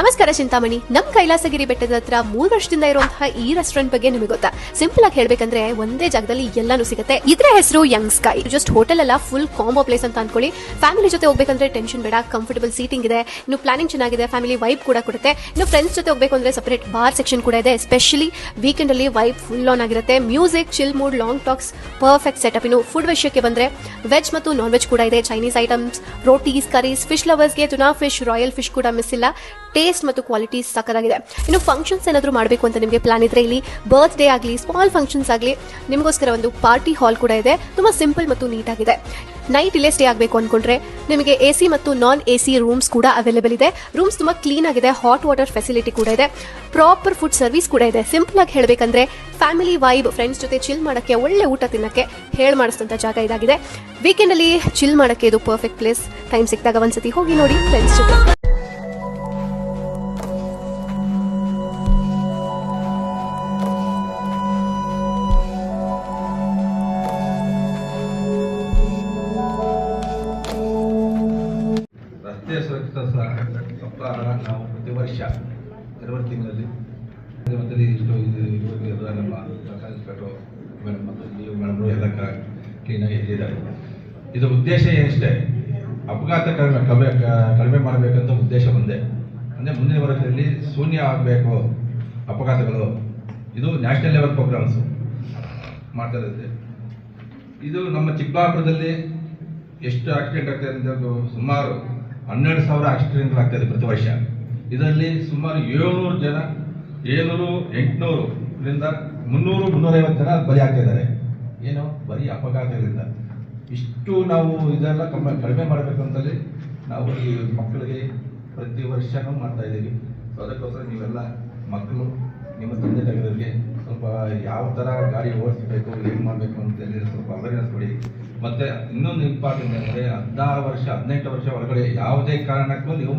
ನಮಸ್ಕಾರ ಚಿಂತಾಮಣಿ. ನಮ್ ಕೈಲಾಸಗಿರಿ ಬೆಟ್ಟದ ಹತ್ರ ಮೂರ್ ವರ್ಷದಿಂದ ಇರುವಂತಹ ಈ ರೆಸ್ಟೋರೆಂಟ್ ಬಗ್ಗೆ ನಿಮಗೆ ಗೊತ್ತಾ? ಸಿಂಪಲ್ ಆಗಿ ಹೇಳ್ಬೇಕಂದ್ರೆ ಒಂದೇ ಜಾಗದಲ್ಲಿ ಎಲ್ಲಾನು ಸಿಗುತ್ತೆ. ಇದ್ರ ಹೆಸರು ಯಂಗ್ ಸ್ಕೈ ಜಸ್ಟ್ ಹೋಟೆಲ್ ಎಲ್ಲ ಫುಲ್ ಕಾಂಬೋ ಪ್ಲೇಸ್ ಅಂತ ಅನ್ಕೊಳ್ಳಿ. ಫ್ಯಾಮಿಲಿ ಜೊತೆ ಹೋಗ್ಬೇಕಂದ್ರೆ ಟೆನ್ಷನ್ ಬೇಡ ಕಂಫರ್ಟಬಲ್ ಸೀಟಿಂಗ್ ಇದೆ. ಇನ್ನು ಪ್ಲಾನಿಂಗ್ ಚೆನ್ನಾಗಿದೆ ಫ್ಯಾಮಿಲಿ ವೈಬ್ ಕೂಡ ಕೊಡುತ್ತೆ. ಇನ್ನು ಫ್ರೆಂಡ್ಸ್ ಜೊತೆ ಹೋಗ್ಬೇಕು ಅಂದ್ರೆ ಸಪರೇಟ್ ಬಾರ್ ಸೆಕ್ಷನ್ ಕೂಡ ಇದೆ. ಎಸ್ಪೆಷಲಿ ವೀಕೆಂಡ್ ಅಲ್ಲಿ ವೈಬ್ ಫುಲ್ ಆನ್ ಆಗಿರುತ್ತೆ. Music chill mood long talks perfect setup ಇನ್ನು ಫುಡ್ ವಿಷಯಕ್ಕೆ ಬಂದ್ರೆ ವೆಜ್ ಮತ್ತು ನಾನ್ ವೆಜ್ ಕೂಡ ಇದೆ. Chinese items rotis curries fish ಲವರ್ಸ್ಗೆ tuna fish royal fish ಕೂಡ ಮಿಸ್ ಇಲ್ಲ. ಟೇಸ್ಟ್ ಮತ್ತು ಕ್ವಾಲಿಟಿ ಸಕ್ಕದಾಗಿದೆ ಇನ್ನು ಫಂಕ್ಷನ್ಸ್ ಏನಾದರೂ ಮಾಡಬೇಕು ಅಂತ ನಿಮಗೆ ಪ್ಲಾನ್ ಇದ್ರೆ ಇಲ್ಲಿ ಬರ್ತ್ ಡೇ ಆಗಲಿ ಸ್ಮಾಲ್ ಫಂಕ್ಷನ್ಸ್ ಆಗಲಿ, ನಿಮಗೋಸ್ಕರ ಒಂದು ಪಾರ್ಟಿ ಹಾಲ್ ಕೂಡ ಇದೆ. ತುಂಬಾ ಸಿಂಪಲ್ ಮತ್ತು ನೀಟ್ ಆಗಿದೆ. ನೈಟ್ ಇಲ್ಲೇ ಸ್ಟೇ ಆಗಬೇಕು ಅನ್ಕೊಂಡ್ರೆ ನಿಮಗೆ ಎ ಸಿ ಮತ್ತು ನಾನ್ ಎ ಸಿ ರೂಮ್ಸ್ ಕೂಡ ಅವೈಲೇಬಲ್ ಇದೆ. ರೂಮ್ಸ್ ತುಂಬಾ ಕ್ಲೀನ್ ಆಗಿದೆ ಹಾಟ್ ವಾಟರ್ ಫೆಸಿಲಿಟಿ ಕೂಡ ಇದೆ. ಪ್ರಾಪರ್ ಫುಡ್ ಸರ್ವಿಸ್ ಕೂಡ ಇದೆ. ಸಿಂಪಲ್ ಆಗಿ ಹೇಳಬೇಕಂದ್ರೆ ಫ್ಯಾಮಿಲಿ ವೈಬ್ ಫ್ರೆಂಡ್ಸ್ ಜೊತೆ ಚಿಲ್ ಮಾಡೋಕ್ಕೆ, ಒಳ್ಳೆ ಊಟ ತಿನ್ನಕ್ಕೆ ಹೇಳಿ ಮಾಡಿಸಿದಂಥ ಜಾಗ ಇದಾಗಿದೆ. ವೀಕೆಂಡ್ ಅಲ್ಲಿ ಚಿಲ್ ಮಾಡೋಕ್ಕೆ ಇದು ಪರ್ಫೆಕ್ಟ್ ಪ್ಲೇಸ್ ಟೈಮ್ ಸಿಕ್ಕಿದಾಗ ಒಂದ್ಸತಿ ಹೋಗಿ ನೋಡಿ ಫ್ರೆಂಡ್ಸ್ ಜೊತೆ. ಸಪ್ತಾಹ ನಾವು ಪ್ರತಿ ವರ್ಷ ಜನವರಿ ತಿಂಗಳಲ್ಲಿ ಮಧ್ಯದಲ್ಲಿ ಇಷ್ಟು ಇದು ಎಲ್ಲ ನಮ್ಮ ಸರ್ಕಾರಿ ಇನ್ಸ್ಪೆಕ್ಟ್ರು ಮೇಡಮ್ ಮತ್ತು ನೀವು ಮೇಡಮ್ರು ಎಲ್ಲ ಕ್ಲೀನಾಗಿ ಹೇಳಿದ್ದಾರೆ ಇದು ಉದ್ದೇಶ ಏನಿಷ್ಟೇ ಅಪಘಾತ ಕಡಿಮೆ ಕಮ್ಮಿ ಕಡಿಮೆ ಮಾಡಬೇಕಂತ ಉದ್ದೇಶ ಒಂದೇ. ಅಂದರೆ ಮುಂದಿನ ವರ್ಷದಲ್ಲಿ ಶೂನ್ಯ ಆಗಬೇಕು ಅಪಘಾತಗಳು. ಇದು ನ್ಯಾಷನಲ್ ಲೆವೆಲ್ ಪ್ರೋಗ್ರಾಮ್ಸು ಮಾಡ್ತಾ ಇರುತ್ತೆ. ಇದು ನಮ್ಮ ಚಿಕ್ಕಬಳ್ಳಾಪುರದಲ್ಲಿ ಎಷ್ಟು ಆಕ್ಸಿಡೆಂಟ್ ಆಗ್ತದೆ ಅಂತ ಸುಮಾರು ಹನ್ನೆರಡು ಸಾವಿರ ಆಕ್ಸಿಡೆಂಟ್ ಆಗ್ತದೆ ಪ್ರತಿ ವರ್ಷ. ಇದರಲ್ಲಿ ಸುಮಾರು ಏಳ್ನೂರು ಜನ, ಏಳ್ನೂರು ಎಂಟುನೂರರಿಂದ ಮುನ್ನೂರು ಮುನ್ನೂರೈವತ್ತು ಜನ ಬಲಿ ಆಗ್ತಾ ಇದ್ದಾರೆ ಏನು ಬರೀ ಅಪಘಾತಗಳಿಂದ ಇಷ್ಟು ನಾವು ಇದೆಲ್ಲ ಕಮ್ಮಿ ಕಡಿಮೆ ಮಾಡಬೇಕಂತಲ್ಲಿ ನಾವು ಈ ಮಕ್ಕಳಿಗೆ ಪ್ರತಿ ವರ್ಷನೂ ಮಾಡ್ತಾ ಇದ್ದೀವಿ. ಸೊ ಅದಕ್ಕೋಸ್ಕರ ನೀವೆಲ್ಲ ಮಕ್ಕಳು, ನಿಮ್ಮ ತಂದೆ ತಾಯಿಗಳಿಗೆ ಸ್ವಲ್ಪ ಯಾವ ಥರ ಗಾಡಿ ಓಡಿಸ್ಬೇಕು, ಏನು ಮಾಡಬೇಕು ಅಂತೇಳಿ ಸ್ವಲ್ಪ ಅವೇರ್ನೆಸ್ ಕೊಡಿ. ಮತ್ತೆ ಇನ್ನೊಂದು ಇಂಪಾರ್ಟೆಂಟ್ ಅಂದರೆ ಹದಿನಾರು ವರ್ಷ, ಹದಿನೆಂಟು ವರ್ಷ ಒಳಗಡೆ ಯಾವುದೇ ಕಾರಣಕ್ಕೂ ನೀವು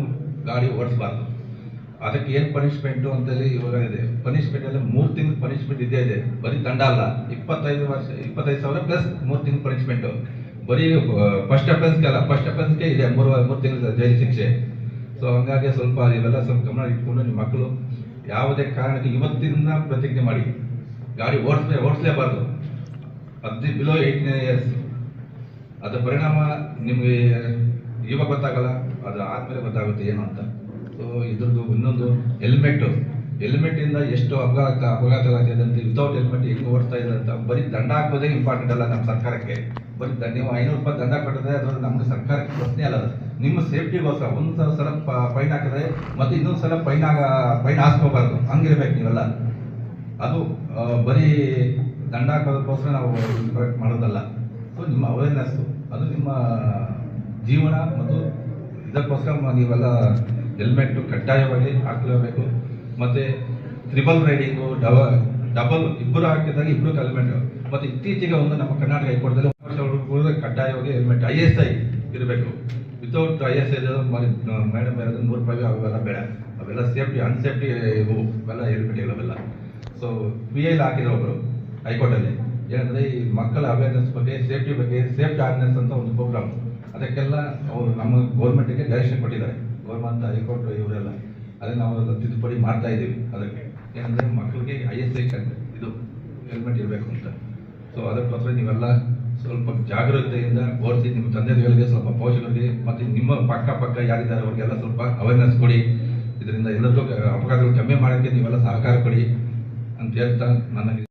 ಗಾಡಿ ಓಡಿಸಬಾರ್ದು. ಅದಕ್ಕೆ ಏನು ಪನಿಷ್ಮೆಂಟು ಅಂತೇಳಿ ಇವಾಗ ಇದೆ. ಪನಿಷ್ಮೆಂಟ್ ಅಲ್ಲಿ ಮೂರು ತಿಂಗಳು ಪನಿಷ್ಮೆಂಟ್ ಇದೇ ಇದೆ. ಬರೀ ದಂಡ ಅಲ್ಲ, ಇಪ್ಪತ್ತೈದು ವರ್ಷ, ಇಪ್ಪತ್ತೈದು ಸಾವಿರ ಪ್ಲಸ್ ಮೂರು ತಿಂಗಳು ಪನಿಷ್ಮೆಂಟು ಬರೀ ಫಸ್ಟ್ ಅಫೆನ್ಸ್ಗೆ ಅಲ್ಲ ಫಸ್ಟ್ ಅಫೆನ್ಸ್ಗೆ ಇದೆ ಮೂರು ಮೂರು ತಿಂಗಳು ಜೈಲು ಶಿಕ್ಷೆ. ಸೊ ಹಂಗಾಗಿ ಸ್ವಲ್ಪ ಇವೆಲ್ಲ ಸ್ವಲ್ಪ ಗಮನ ಇಟ್ಕೊಂಡು ನಿಮ್ಮ ಮಕ್ಕಳು ಯಾವುದೇ ಕಾರಣಕ್ಕೆ ಇವತ್ತಿನ ಪ್ರತಿಜ್ಞೆ ಮಾಡಿ. ಗಾಡಿ ಓಡಿಸ್ಲೇ ಓಡಿಸ್ಲೇಬಾರ್ದು. ಅದು ಬಿಲೋ ಏಯ್ಟೀನ್ ಇಯರ್ಸ್ ಅದರ ಪರಿಣಾಮ ನಿಮಗೆ ಇವಾಗ ಗೊತ್ತಾಗಲ್ಲ, ಅದು ಆದ್ಮೇಲೆ ಗೊತ್ತಾಗುತ್ತೆ ಏನು ಅಂತ. ಸೊ ಇದ್ರದ್ದು ಇನ್ನೊಂದು ಹೆಲ್ಮೆಟ್ ಹೆಲ್ಮೆಟ್ ಇಂದ ಎಷ್ಟು ಅಪಘಾತ ಅಪಘಾತಗಳಾಗ್ತಿದೆ ಅಂತ ವಿತೌಟ್ ಹೆಲ್ಮೆಟ್ ಹೆಂಗೆ ಓಡಿಸ್ತಾ ಇದೆ ಅಂತ, ಬರೀ ದಂಡ ಹಾಕೋದೇ ಇಂಪಾರ್ಟೆಂಟ್ ಅಲ್ಲ ನಮ್ಮ ಸರ್ಕಾರಕ್ಕೆ. ಬರೀ ನೀವು ಐನೂರು ರೂಪಾಯಿ ದಂಡ ಕಟ್ಟಿದ್ರೆ ಅದು ನಮ್ಗೆ ಸರ್ಕಾರಕ್ಕೆ ಪ್ರಶ್ನೆ ಅಲ್ಲ ನಿಮ್ಮ ಸೇಫ್ಟಿಗೋಸ್ಕರ ಒಂದು ಸಲ ಫೈನ್ ಹಾಕಿದ್ರೆ ಮತ್ತೆ ಇನ್ನೊಂದು ಸಲ ಫೈನ್ ಆಗ ಫೈನ್ ಹಾಸ್ಕೋಬಾರ್ದು. ಹಂಗಿರ್ಬೇಕು ನೀವೆಲ್ಲ. ಅದು ಬರೀ ದಂಡ ಹಾಕೋದಕ್ಕೋಸ್ಕರ ನಾವು ಮಾಡೋದಲ್ಲ. ಸೊ ನಿಮ್ಮ ಅವೇರ್ನೆಸ್ ಅದು ನಿಮ್ಮ ಜೀವನ ಮತ್ತು ಇದಕ್ಕೋಸ್ಕರ ನೀವೆಲ್ಲ ಹೆಲ್ಮೆಟ್ ಕಡ್ಡಾಯವಾಗಿ ಹಾಕಲೇಬೇಕು ಮತ್ತೆ ತ್ರಿಬಲ್ ರೈಡಿಂಗು, ಡಬ, ಡಬಲ್ ಇಬ್ಬರು ಹಾಕಿದಾಗ ಇಬ್ಬರು ಹೆಲ್ಮೆಟ್ ಮತ್ತೆ ಇತ್ತೀಚೆಗೆ ಒಂದು ನಮ್ಮ ಕರ್ನಾಟಕ ಹೈಕೋರ್ಟ್ದಲ್ಲಿ ವರ್ಷ ಕಡ್ಡಾಯವಾಗಿ ಹೆಲ್ಮೆಟ್ ಐ ಎಸ್ ಐ ಇರಬೇಕು. Without I S I madam ಇರೋದು ನೂರು ರೂಪಾಯಿ ಅವೆಲ್ಲ ಬೇಡ. ಅವೆಲ್ಲ ಸೇಫ್ಟಿ ಅನ್ಸೇಫ್ಟಿ ಇವು ಅವೆಲ್ಲ ಹೆಲ್ಮೆಟ್ ಅವೆಲ್ಲ ಸೊ ಪಿ ಐಲಿ ಹಾಕಿದ್ರು ಒಬ್ಬರು ಹೈಕೋರ್ಟಲ್ಲಿ. ಏನಂದ್ರೆ ಈ ಮಕ್ಕಳ ಅವೇರ್ನೆಸ್ ಬಗ್ಗೆ ಸೇಫ್ಟಿ ಬಗ್ಗೆ ಸೇಫ್ಟಿ ಅವೇರ್ನೆಸ್ ಅಂತ ಒಂದು ಪ್ರೋಗ್ರಾಮ್ ಅದಕ್ಕೆಲ್ಲ ಅವರು ನಮ್ಮ ಗೌರ್ಮೆಂಟಿಗೆ ಡೈರೆಕ್ಷನ್ ಕೊಟ್ಟಿದ್ದಾರೆ. ಗೌರ್ಮೆಂಟ್ ಹೈಕೋರ್ಟ್ ಇವರೆಲ್ಲ. ಅದೇ ನಾವು ಅದನ್ನು ತಿದ್ದುಪಡಿ ಮಾಡ್ತಾ ಇದ್ದೀವಿ ಅದಕ್ಕೆ. ಏನಂದ್ರೆ ಮಕ್ಕಳಿಗೆ ಐ ಎಸ್ ಐ ಇದು ಹೆಲ್ಮೆಟ್ ಇರಬೇಕು ಅಂತ. ಸೊ ಅದಕ್ಕೋಸ್ಕರ ನೀವೆಲ್ಲ ಸ್ವಲ್ಪ ಜಾಗರೂಕತೆಯಿಂದ ಓಡಿಸಿ ನಿಮ್ಮ ತಂದೆಗಳಿಗೆ ಸ್ವಲ್ಪ ಪೋಷಕರಿಗೆ, ಮತ್ತು ನಿಮ್ಮ ಪಕ್ಕ ಪಕ್ಕ ಯಾರಿದ್ದಾರೆ ಅವ್ರಿಗೆಲ್ಲ ಸ್ವಲ್ಪ ಅವೇರ್ನೆಸ್ ಕೊಡಿ. ಇದರಿಂದ ಎಲ್ಲರಿಗೂ ಅಪಘಾತಗಳು ಕಮ್ಮಿ ಮಾಡೋಕ್ಕೆ ನೀವೆಲ್ಲ ಸಹಕಾರ ಕೊಡಿ ಅಂತ ಹೇಳ್ತಾ ನನ್ನ